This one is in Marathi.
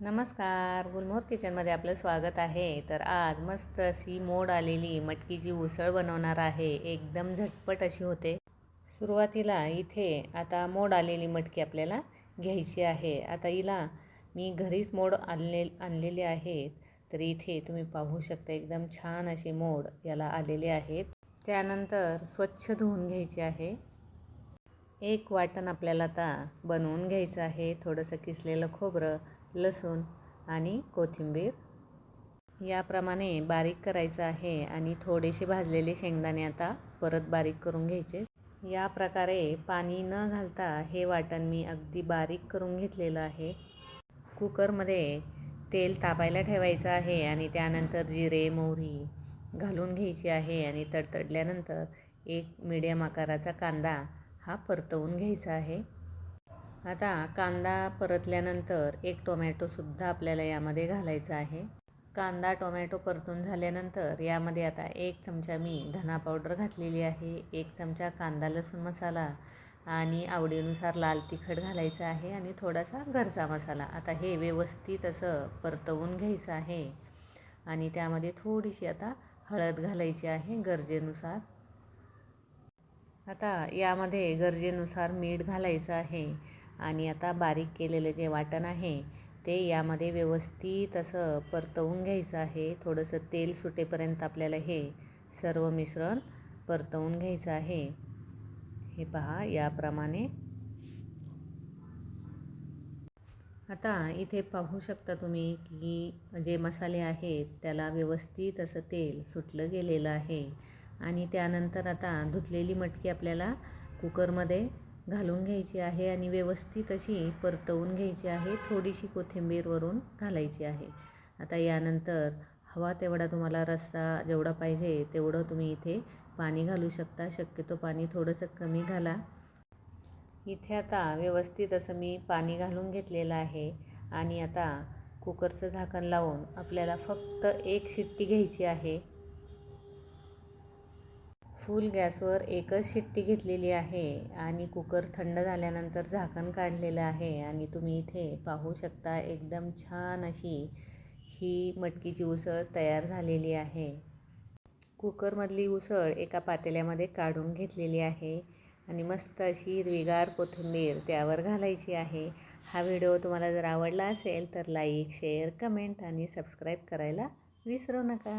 नमस्कार. गुलमोहर किचनमध्ये आपलं स्वागत आहे. तर आज मस्त अशी मोड आलेली मटकीची उसळ बनवणार आहे. एकदम झटपट अशी होते. सुरुवातीला इथे आता मोड आलेली मटकी आपल्याला घ्यायची आहे. आता हिला मी घरीच मोड आणले आणलेले आहेत. तर इथे तुम्ही पाहू शकता एकदम छान असे मोड याला आलेले आहेत. त्यानंतर स्वच्छ धुवून घ्यायचे आहे. एक वाटण आपल्याला आता बनवून घ्यायचं आहे. थोडंसं किसलेलं खोबरं लसूण आणि कोथिंबीर. याप्रमाणे बारीक करायचं आहे आणि थोडेसे भाजलेले शेंगदाणे आता परत बारीक करून घ्यायचे. या प्रकारे पाणी न घालता हे वाटण मी अगदी बारीक करून घेतलेलं आहे. कुकरमध्ये तेल तापायला ठेवायचं आहे आणि त्यानंतर जिरे मोहरी घालून घ्यायची आहे आणि तडतडल्यानंतर एक मिडियम आकाराचा कांदा हा परतवून घ्यायचा आहे. आता कांदा परतल्यानंतर एक टोमॅटोसुद्धा आपल्याला यामध्ये घालायचा आहे. कांदा टोमॅटो परतून झाल्यानंतर यामध्ये आता एक चमचा मी धना पावडर घातलेली आहे एक चमचा कांदा लसूण मसाला आणि आवडीनुसार लाल तिखट घालायचं आहे आणि थोडासा घरचा मसाला. आता हे व्यवस्थित असं परतवून घ्यायचं आहे आणि त्यामध्ये थोडीशी आता हळद घालायची आहे गरजेनुसार. आता यामध्ये गरजेनुसार मीठ घालायचं आहे. आणि आता बारीक केलेलं जे वाटण आहे ते यामध्ये व्यवस्थित असं परतवून घ्यायचं आहे. थोडंसं तेल सुटेपर्यंत आपल्याला हे सर्व मिश्रण परतवून घ्यायचं आहे. हे पहा याप्रमाणे. आता इथे पाहू शकता तुम्ही की जे मसाले आहेत त्याला व्यवस्थित असं तेल सुटलं गेलेलं आहे. आणि त्यानंतर आता धुतलेली मटकी आपल्याला कुकरमध्ये घालून घ्यायची आहे आणि व्यवस्थित अशी परतवून घ्यायची आहे. थोडीशी कोथिंबीर वरून घालायची आहे. आता यानंतर हवा तेवढा तुम्हाला रस्सा जेवढा पाहिजे तेवढं तुम्ही इथे पाणी घालू शकता. शक्यतो पाणी थोडंसं कमी घाला. इथे आता व्यवस्थित असं मी पाणी घालून घेतलेलं आहे आणि आता कुकरचं झाकण लावून आपल्याला फक्त एक शिट्टी घ्यायची आहे. फुल गॅसवर एकच शिट्टी घेतलेली आहे आणि कुकर थंड झाल्यानंतर झाकण काढलेलं आहे आणि तुम्ही इथे पाहू शकता एकदम छान अशी ही मटकीची उसळ तयार झालेली आहे. कुकरमधली उसळ एका पातेल्यामध्ये काढून घेतलेली आहे आणि मस्त अशी हिरवीगार कोथिंबीर त्यावर घालायची आहे. हा व्हिडिओ तुम्हाला जर आवडला असेल तर लाईक शेअर कमेंट आणि सबस्क्राईब करायला विसरू नका.